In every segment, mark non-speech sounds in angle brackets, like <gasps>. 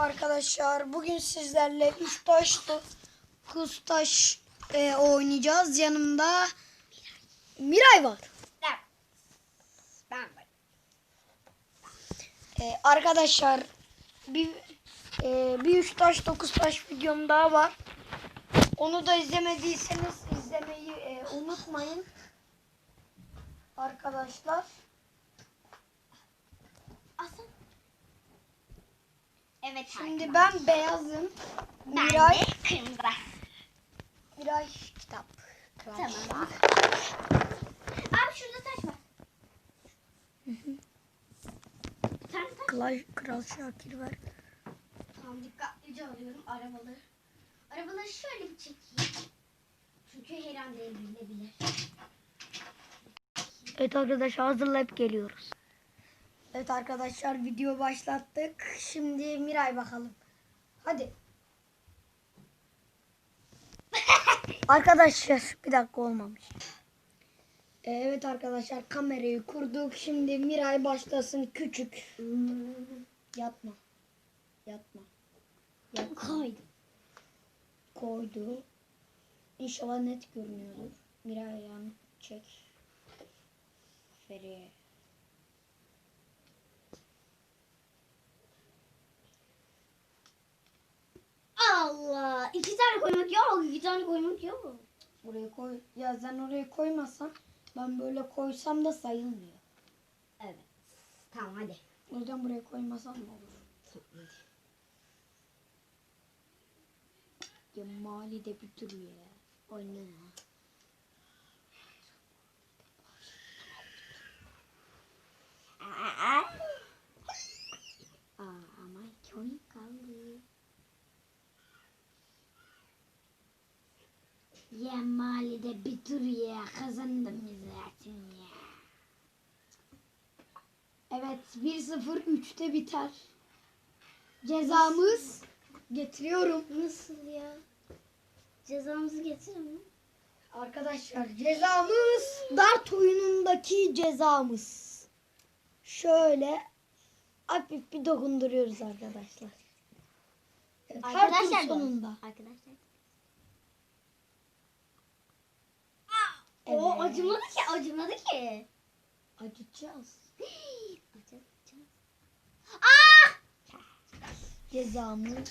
Arkadaşlar bugün sizlerle 3 taş 9 taş e, oynayacağız. Yanımda Miray var. Ben varım. E, arkadaşlar bir e, bir 3 taş 9 taş videom daha var. Onu da izlemediyseniz izlemeyi e, unutmayın. Arkadaşlar. Evet Şimdi ben beyazım. ben Miray, de kırmızı. Miray kitap. Tamam. Abi şurada taş var. Tane taş. Kral, Kral Şakir var. Tamam dikkatlice alıyorum arabaları. Arabaları şöyle bir çekeyim. Çünkü her an devrilebilir. Evet arkadaşlar hazırlayıp geliyoruz. Evet arkadaşlar video başlattık. Şimdi Miray bakalım. Hadi. <laughs> arkadaşlar bir dakika olmamış. Evet arkadaşlar kamerayı kurduk. Şimdi Miray başlasın küçük. Yatma. Yatma. Yatma. Koydum. Koydu. İnşallah net görünüyordur. Miray ayağını çek. Aferin. Allah. iki tane koymak yok. iki tane koymak yok. Buraya koy. Ya sen oraya koymasan ben böyle koysam da sayılmıyor. Evet. Tamam hadi. O yüzden buraya koymasam da olur. Tamam, hadi. Ya mali de bir duruyor ya. Oyna ya. Aa, ama komik kaldı. Ya mali de bir duruyor ya. Kazandım zaten ya. Evet 1-0 3'te biter. Cezamız getiriyorum. Nasıl ya? Cezamızı getirin mi? Arkadaşlar cezamız dart oyunundaki cezamız. Şöyle hafif bir dokunduruyoruz arkadaşlar. Evet, tur Arkadaşlar sonunda. Arkadaşlar. Evet. O acımadı ki, acımadı ki. Acıtacağız. <gasps> Acıdı. Cezamız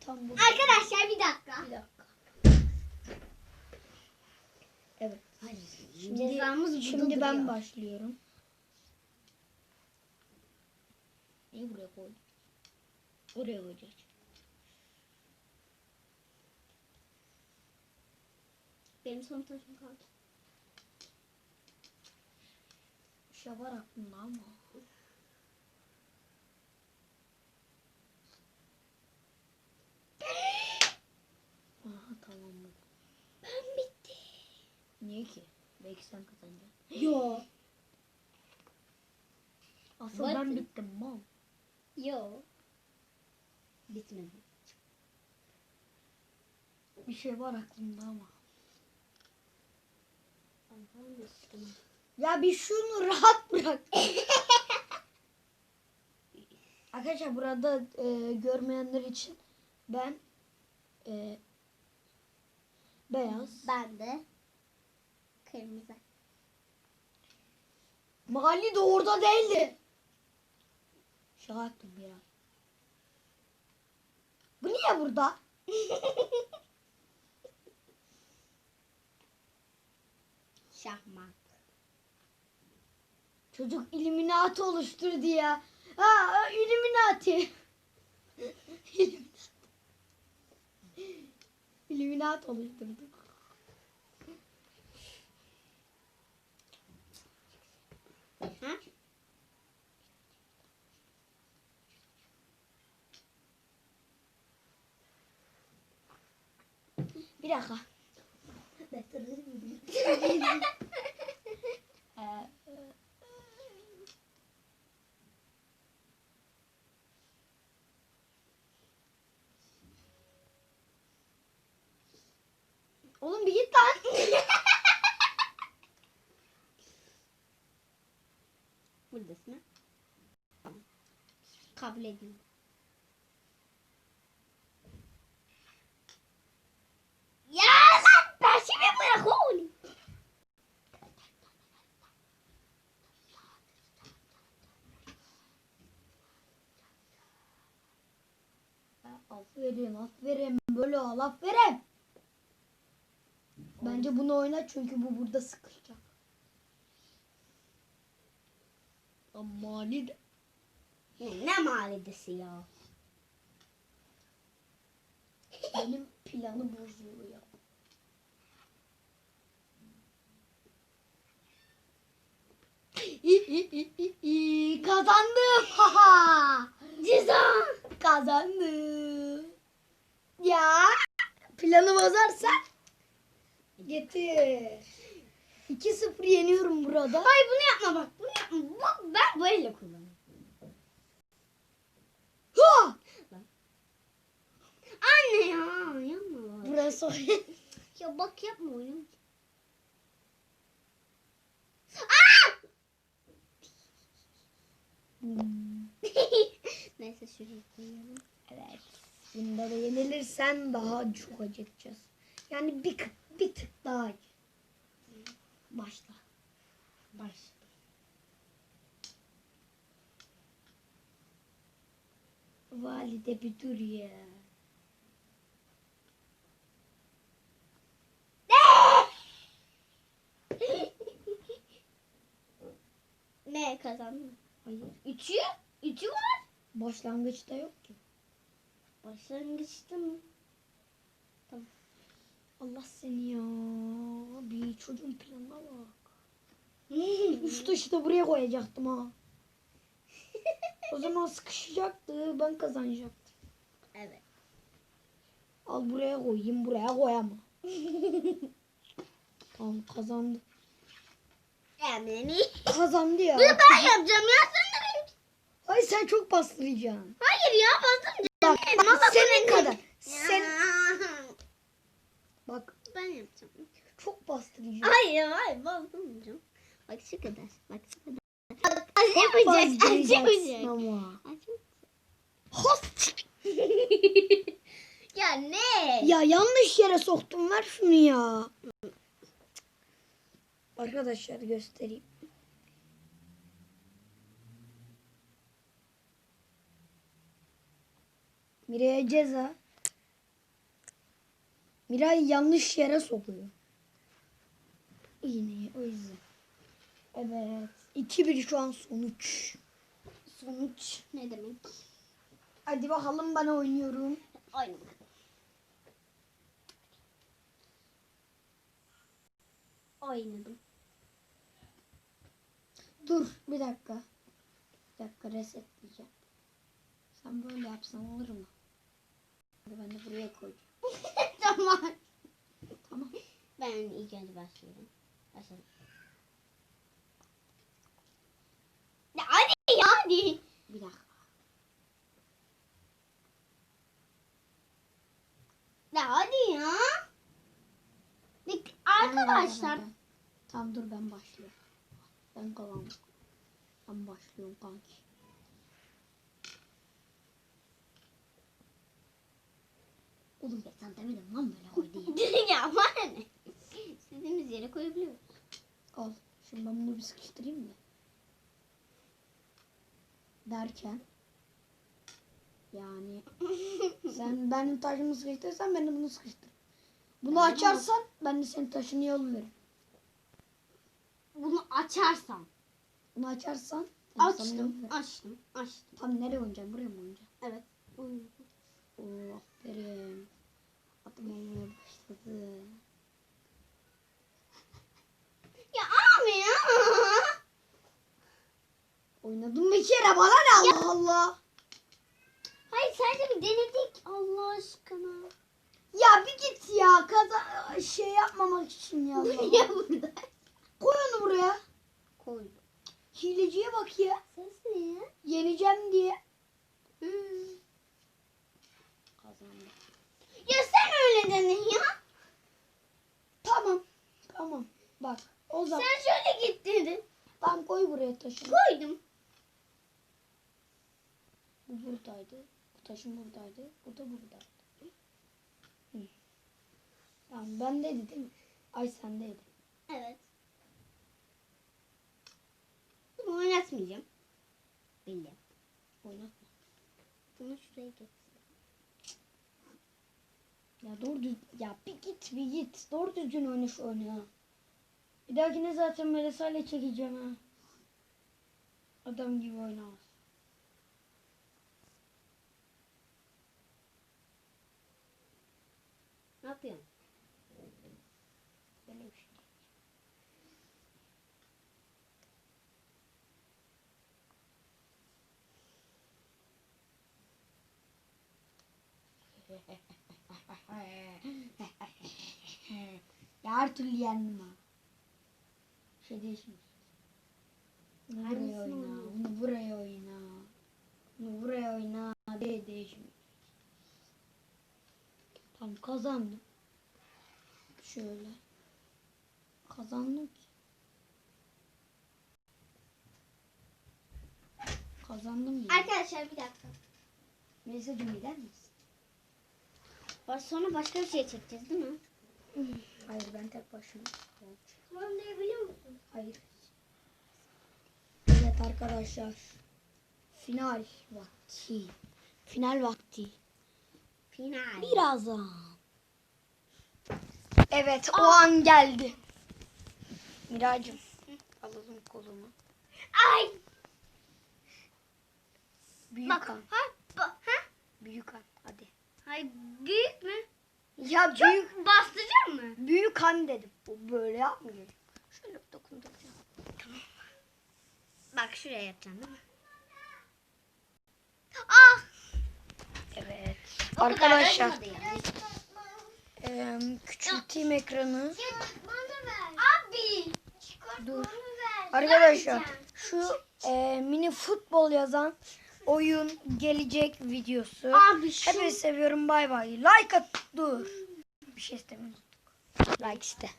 tam bu. Arkadaşlar bir dakika. Bir dakika. Evet. Hayır. Şimdi, Cezamız şimdi ben duruyor. başlıyorum. Neyi buraya koydum? Oraya koyacağız. Benim son taşım kaldı. Bir şey var aklımda ama. Aha tamam bu. Ben bitti. Niye ki? Belki sen kazanacaksın. Yo. Asıl What? ben bittim mal. Yo. Bitmedi. Bir şey var aklımda ama. Allah'ım. Ya bir şunu rahat bırak. <laughs> Arkadaşlar burada e, görmeyenler için ben e, beyaz. Ben de kırmızı. Mali de orada değildi. Bir an. Bu niye burada? <laughs> Şahmat. Çocuk Illuminati oluşturdu ya. Ha Illuminati. <laughs> Illuminati. Illuminati oluşturdu. Bir dakika. Oğlum bir git lan. Buradasın ha? Tamam. Kabul edin. Ya lan başımı bırak oğlum. Aferin aferin böyle al aferin. Bence bunu oyna çünkü bu burada sıkışacak. Ne de. Ne, mahallesi ya? Benim planı bozuyor ya. <laughs> Kazandım. Haha. <laughs> Ceza. Kazandım. Ya planı bozarsan getir. 2-0 yeniyorum burada. Hayır bunu yapma bak. Bunu yapma. Bak ben böyle kullanıyorum. Ha! Anne ya yapma. Burası <laughs> Ya bak yapma oyun. <laughs> Neyse şuraya koyalım. evet. Bunda da yenilirsen daha çok acıkacağız. Yani bir, bir tık daha acı. Başla. Baş. Valide bir dur ya. ne <laughs> kazandın? Hayır. Üçü? Üçü var. Başlangıçta yok ki. Başlangıçta mı? Allah seni ya. Bir çocuğun planına bak. Üç taşı da buraya koyacaktım ha. O zaman sıkışacaktı. Ben kazanacaktım. evet. Al buraya koyayım. Buraya koyamam. tamam kazandı. Yani. Kazandı ya. Bunu ben yapacağım ya sen de benim. Ay sen çok bastıracaksın. Hayır ya bastım. Bak Ama senin kadar. Sen bak Ben yapacağım. çok bastıracaksın. Hayır hayır bastırmayacağım. Bak şu kadar. Bak şu kadar. Çok yapacak. Yapacak. ama. Host. <laughs> ya ne? Ya yanlış yere soktum. Ver şunu ya. Arkadaşlar göstereyim. Miray'a ceza. Miray yanlış yere sokuyor. İğneyi o yüzden. Evet. 2-1 şu an sonuç. Sonuç ne demek? Hadi bakalım ben oynuyorum. Aynı. Oynadım. Dur bir dakika. Bir dakika resetleyeceğim. Sen böyle yapsan olur mu? Hadi ben de buraya koyacağım. <laughs> tamam. Tamam. Ben ilk önce başlıyorum. Başladım. Ya hadi ya hadi. Bir dakika. Ya hadi ya. Dik- Arkadaşlar. Tamam dur ben başlıyorum. Ben kazandım. Ben başlıyorum kanki. Oğlum ben sana demedim lan böyle koy diye. <laughs> ya bana ne? İstediğimiz yere koyabiliyoruz. Al. Şimdi ben bunu bir sıkıştırayım da. Derken. Yani <laughs> sen benim taşımı sıkıştırırsan ben de bunu sıkıştır. Bunu Ben açarsan ben de senin taşını yollarım. Bunu açarsam. Bunu açarsan Açtım, açtım, açtım. Tam nereye oynayacaksın? Buraya mı oynayacaksın? Evet. oynadım. Oo aferin. Adım olmaya başladı. Ya abi ya. Oynadım bir kere bana ne Allah Allah. Hayır sadece bir denedik. Allah aşkına. Ya bir git ya kaza şey yapmamak için ya. Ya burada. Koy onu buraya. Koy. Hileciye bak ya. Ses ne ya? Yeneceğim diye. Hmm. Kazandım. Ya sen öyle dedin ya. Tamam. Tamam. Bak o zaman. Sen şöyle git dedin. Koy buraya taşını. Koydum. Bu buradaydı. Bu taşın buradaydı. Bu da buradaydı. Hı. Tamam bendeydi değil mi? Ay sendeydi. Evet. Bunu oynatmayacağım. Belli. Oynatma. Bunu şuraya getir. Ya doğru düz ya bir git bir git. Doğru düzgün oyna şu oyunu ya. Bir dahakine zaten Melisa ile çekeceğim ha. Adam gibi oynamaz. Ne yapıyorsun? Böyle bir şey. <laughs> <laughs> ya her türlü yendim ha. Şey değişmiyor. Aynısını oyna, bunu buraya oyna. Bunu buraya oyna diye değişmiyor. Tamam kazandım. Şöyle. Kazandım ki. Kazandım ya. Arkadaşlar bir dakika. Melisa'cığım gider misin? Bak sonra başka bir şey çekeceğiz değil mi? Hayır ben tek başıma. Tamam ne biliyor musun? Hayır. Evet arkadaşlar. Final vakti. Final vakti. Final. Birazdan. Evet o an geldi. Miracım. Alalım kolumu. Ay. Büyük Bak. an. Ha, ba- ha? Büyük an. Hadi. Ay büyük mü? Ya büyük Çok bastıracak mı? büyük an dedim. Bu böyle yapmayacak. Şöyle dokunduracağım. Bak şuraya yapacaksın değil mi? Ah! Evet. O Arkadaşlar eee, küçülteyim ekranı. Abi. Dur. ver. Arkadaşlar şu eee, mini futbol yazan oyun gelecek videosu. Abi şu. Hepinizi seviyorum bay bay. Like at dur. Bir şey istemiyorum. Like iste.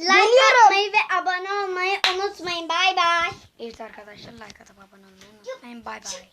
Like Geliyorum. atmayı ve abone olmayı unutmayın. Bay bay. Evet arkadaşlar like atıp abone olmayı unutmayın. Bay bay.